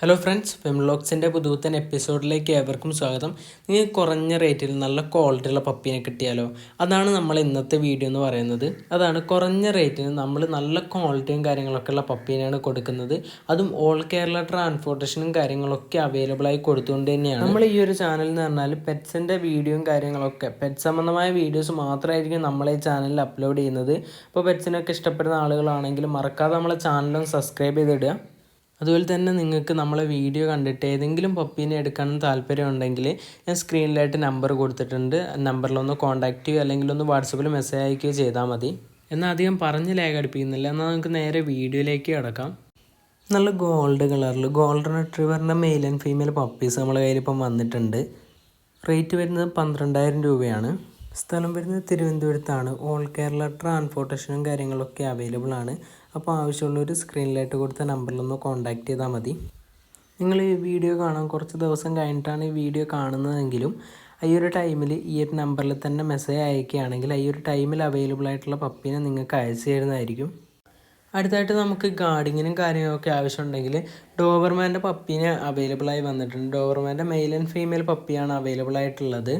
Hello friends ഫെംലോക്സിന്റെ പുതുത്തൻ എപ്പിസോഡിലേക്ക് ഏവർക്കും സ്വാഗതം. നിങ്ങൾ കുറഞ്ഞ റേറ്റിൽ നല്ല ക്വാളിറ്റിയുള്ള പപ്പീനെ കിട്ടിയാലോ? അതാണ് നമ്മൾ ഇന്നത്തെ വീഡിയോ എന്ന് പറയുന്നത്. അതാണ് കുറഞ്ഞ റേറ്റിന് നമ്മൾ നല്ല ക്വാളിറ്റിയും കാര്യങ്ങളൊക്കെ ഉള്ള പപ്പീനെയാണ് കൊടുക്കുന്നത്. അതും ഓൾ കേരള ട്രാൻസ്പോർട്ടേഷനും കാര്യങ്ങളൊക്കെ അവൈലബിൾ ആയി കൊടുത്തുകൊണ്ട് തന്നെയാണ്. നമ്മൾ ഈ ഒരു ചാനൽ എന്ന് പറഞ്ഞാൽ പെറ്റ്സിന്റെ വീഡിയോയും കാര്യങ്ങളൊക്കെ പെറ്റ് സംബന്ധമായ വീഡിയോസ് മാത്രമായിരിക്കും നമ്മൾ ഈ ചാനലിൽ അപ്ലോഡ് ചെയ്യുന്നത്. അപ്പോൾ പെറ്റ്സിനൊക്കെ ഇഷ്ടപ്പെടുന്ന ആളുകളാണെങ്കിൽ മറക്കാതെ നമ്മളെ ചാനലും സബ്സ്ക്രൈബ് ചെയ്തിടുക. അതുപോലെ തന്നെ നിങ്ങൾക്ക് നമ്മളെ വീഡിയോ കണ്ടിട്ട് ഏതെങ്കിലും പപ്പീനെ എടുക്കാൻ താല്പര്യമുണ്ടെങ്കിൽ ഞാൻ സ്ക്രീനിലായിട്ട് നമ്പർ കൊടുത്തിട്ടുണ്ട്. നമ്പറിലൊന്ന് കോൺടാക്റ്റ് ചെയ്യുക അല്ലെങ്കിൽ ഒന്ന് വാട്സപ്പിൽ മെസ്സേജ് അയക്കുകയോ ചെയ്താൽ മതി. എന്നാൽ അധികം പറഞ്ഞ് ലേഖടിപ്പിക്കുന്നില്ല എന്നാൽ നമുക്ക് നേരെ വീഡിയോയിലേക്ക് കിടക്കാം. നല്ല ഗോൾഡ് കളറിൽ ഗോൾഡൻ റിട്രീവറിന്റെ മെയിൽ ആൻഡ് ഫീമെയിൽ പപ്പീസ് നമ്മളെ കയ്യിൽ ഇപ്പം വന്നിട്ടുണ്ട്. റേറ്റ് വരുന്നത് പന്ത്രണ്ടായിരം രൂപയാണ്. സ്ഥലം വരുന്നത് തിരുവനന്തപുരത്താണ്. ഓൾ കേരള ട്രാൻസ്പോർട്ടേഷനും കാര്യങ്ങളൊക്കെ അവൈലബിൾ ആണ്. അപ്പോൾ ആവശ്യമുള്ള ഒരു സ്ക്രീനിലായിട്ട് കൊടുത്ത നമ്പറിലൊന്ന് കോൺടാക്റ്റ് ചെയ്താൽ മതി. നിങ്ങൾ ഈ വീഡിയോ കാണാൻ കുറച്ച് ദിവസം കഴിഞ്ഞിട്ടാണ് ഈ വീഡിയോ കാണുന്നതെങ്കിലും ഈ ഒരു ടൈമിൽ ഈ ഒരു നമ്പറിൽ തന്നെ മെസ്സേജ് അയക്കുകയാണെങ്കിൽ ഈ ഒരു ടൈമിൽ അവൈലബിൾ ആയിട്ടുള്ള പപ്പീനെ നിങ്ങൾക്ക് അയച്ചു തരുന്നതായിരിക്കും. അടുത്തായിട്ട് നമുക്ക് ഗാർഡിങ്ങിനും കാര്യങ്ങളൊക്കെ ആവശ്യമുണ്ടെങ്കിൽ ഡോവർമാന്റെ പപ്പീനെ അവൈലബിൾ ആയി വന്നിട്ടുണ്ട്. ഡോവർമാന്റെ മെയിൽ ആൻഡ് ഫീമെയിൽ പപ്പിയാണ് അവൈലബിൾ ആയിട്ടുള്ളത്.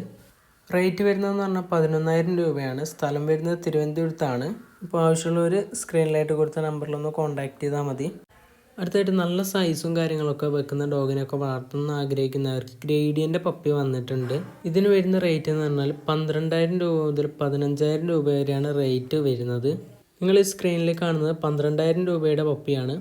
റേറ്റ് വരുന്നതെന്ന് പറഞ്ഞാൽ പതിനൊന്നായിരം രൂപയാണ്. സ്ഥലം വരുന്നത് തിരുവനന്തപുരത്താണ്. ഇപ്പോൾ ആവശ്യമുള്ളവർ സ്ക്രീനിലായിട്ട് കൊടുത്ത നമ്പറിലൊന്ന് കോൺടാക്റ്റ് ചെയ്താൽ മതി. അടുത്തായിട്ട് നല്ല സൈസും കാര്യങ്ങളൊക്കെ വെക്കുന്ന ഡോഗിനൊക്കെ വളർത്തുന്ന ആഗ്രഹിക്കുന്നവർക്ക് ഗ്രേഡിയന്റെ പപ്പി വന്നിട്ടുണ്ട്. ഇതിന് വരുന്ന റേറ്റ് എന്ന് പറഞ്ഞാൽ പന്ത്രണ്ടായിരം രൂപ മുതൽ പതിനഞ്ചായിരം രൂപ വരെയാണ് റേറ്റ് വരുന്നത്. നിങ്ങൾ ഈ സ്ക്രീനിൽ കാണുന്നത് പന്ത്രണ്ടായിരം രൂപയുടെ പപ്പിയാണ്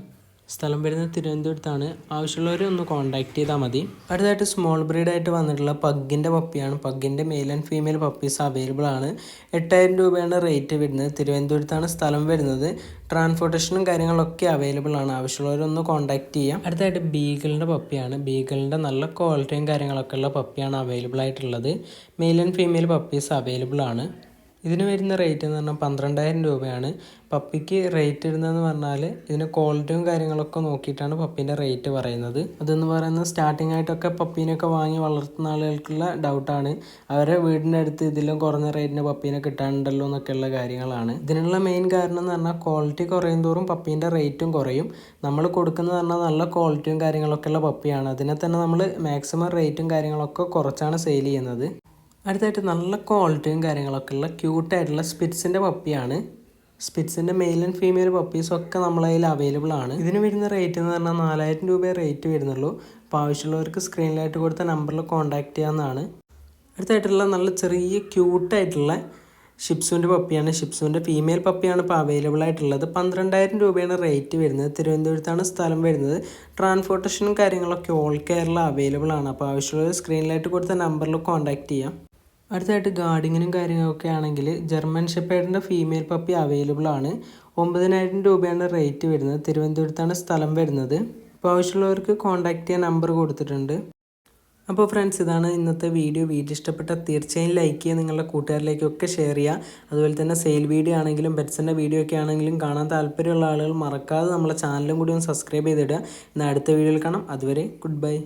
സ്ഥലം വരുന്നത് തിരുവനന്തപുരത്താണ്. ആവശ്യമുള്ളവർ ഒന്ന് കോൺടാക്ട് ചെയ്താൽ മതി. അടുത്തായിട്ട് സ്മോൾ ബ്രീഡായിട്ട് വന്നിട്ടുള്ള പഗ്ഗിന്റെ പപ്പിയാണ് പഗ്ഗിന്റെ male and female puppies available ആണ്. എട്ടായിരം രൂപയാണ് റേറ്റ് വരുന്നത്. തിരുവനന്തപുരത്താണ് സ്ഥലം വരുന്നത്. ട്രാൻസ്പോർട്ടേഷനും കാര്യങ്ങളൊക്കെ അവൈലബിൾ ആണ്. ആവശ്യമുള്ളവരൊന്ന് കോൺടാക്ട് ചെയ്യാം. അടുത്തായിട്ട് ബീഗിളിന്റെ പപ്പിയാണ് ബീഗിളിന്റെ നല്ല ക്വാളിറ്റിയും കാര്യങ്ങളൊക്കെ ഉള്ള പപ്പിയാണ് അവൈലബിൾ ആയിട്ടുള്ളത്. Male and female puppies available ആണ്. ഇതിന് വരുന്ന റേറ്റ് എന്ന് പറഞ്ഞാൽ പന്ത്രണ്ടായിരം രൂപയാണ്. പപ്പിക്ക് റേറ്റ് ഇടുന്നതെന്ന് പറഞ്ഞാൽ ഇതിന് ക്വാളിറ്റിയും കാര്യങ്ങളൊക്കെ നോക്കിയിട്ടാണ് പപ്പീന്റെ റേറ്റ് പറയുന്നത്. അതെന്ന് പറയുന്നത് സ്റ്റാർട്ടിംഗ് ആയിട്ടൊക്കെ പപ്പീനൊക്കെ വാങ്ങി വളർത്തുന്ന ആളുകൾക്കുള്ള ഡൗട്ടാണ് അവരെ വീടിന്റെ അടുത്ത് ഇതിലും കുറഞ്ഞ റേറ്റിന് പപ്പീനെ കിട്ടാനുണ്ടല്ലോ എന്നൊക്കെയുള്ള കാര്യങ്ങളാണ്. ഇതിനുള്ള മെയിൻ കാരണം എന്ന് പറഞ്ഞാൽ ക്വാളിറ്റി കുറയും തോറും പപ്പീന്റെ റേറ്റും കുറയും. നമ്മൾ കൊടുക്കുന്നത് പറഞ്ഞാൽ നല്ല ക്വാളിറ്റിയും കാര്യങ്ങളൊക്കെ ഉള്ള പപ്പിയാണ്. അതിനെ തന്നെ നമ്മൾ മാക്സിമം റേറ്റും കാര്യങ്ങളൊക്കെ കുറച്ചാണ് സെയിൽ ചെയ്യുന്നത്. അടുത്തായിട്ട് നല്ല ക്വാളിറ്റിയും കാര്യങ്ങളൊക്കെ. ഉള്ള ക്യൂട്ടായിട്ടുള്ള സ്പിറ്റ്സിന്റെ പപ്പിയാണ് സ്പിറ്റ്സിന്റെ മെയിൽ ആൻഡ് ഫീമെയിൽ പപ്പീസും ഒക്കെ നമ്മളെ കയ്യിൽ അവൈലബിൾ ആണ്. ഇതിന് വരുന്ന റേറ്റ് എന്ന് പറഞ്ഞാൽ നാലായിരം രൂപയെ റേറ്റ് വരുന്നുള്ളൂ. അപ്പോൾ ആവശ്യമുള്ളവർക്ക് സ്ക്രീനിലായിട്ട് കൊടുത്ത നമ്പറിൽ കോൺടാക്ട് ചെയ്യാവുന്നതാണ്. അടുത്തായിട്ടുള്ള നല്ല ചെറിയ ക്യൂട്ടായിട്ടുള്ള ഷിപ്സുവിന്റെ പപ്പിയാണ് ഷിപ്സുവിന്റെ ഫീമെയിൽ പപ്പിയാണ് ഇപ്പോൾ അവൈലബിൾ ആയിട്ടുള്ളത്. പന്ത്രണ്ടായിരം രൂപയാണ് റേറ്റ് വരുന്നത്. തിരുവനന്തപുരത്താണ് സ്ഥലം വരുന്നത്. ട്രാൻസ്പോർട്ടേഷനും കാര്യങ്ങളൊക്കെ ഓൾ കേരള അവൈലബിൾ ആണ്. അപ്പോൾ ആവശ്യമുള്ള സ്ക്രീനിലായിട്ട് കൊടുത്ത നമ്പറിൽ കോൺടാക്ട് ചെയ്യാം. അടുത്തായിട്ട് ഗാർഡിങ്ങിനും കാര്യങ്ങളൊക്കെ ആണെങ്കിൽ ജർമ്മൻ ഷെപ്പേഡിന്റെ ഫീമെയിൽ പപ്പി അവൈലബിൾ ആണ്. ഒമ്പതിനായിരം രൂപയാണ് റേറ്റ് വരുന്നത്. തിരുവനന്തപുരത്താണ് സ്ഥലം വരുന്നത്. അപ്പോൾ ആവശ്യമുള്ളവർക്ക് കോൺടാക്ട് ചെയ്യാൻ നമ്പർ കൊടുത്തിട്ടുണ്ട്. അപ്പോൾ ഫ്രണ്ട്സ് ഇതാണ് ഇന്നത്തെ വീഡിയോ വീഡിയോ ഇഷ്ടപ്പെട്ടാൽ തീർച്ചയായും ലൈക്ക് ചെയ്യുക. നിങ്ങളുടെ കൂട്ടുകാരിലേക്കൊക്കെ ഷെയർ ചെയ്യുക. അതുപോലെ തന്നെ സെയിൽ വീഡിയോ ആണെങ്കിലും പെറ്റ്സിന്റെ വീഡിയോ ഒക്കെ ആണെങ്കിലും കാണാൻ താല്പര്യമുള്ള ആളുകൾ മറക്കാതെ നമ്മളെ ചാനലും കൂടി ഒന്ന് സബ്സ്ക്രൈബ് ചെയ്തിടുക. എന്നാൽ അടുത്ത വീഡിയോയിൽ കാണാം. അതുവരെ ഗുഡ് ബൈ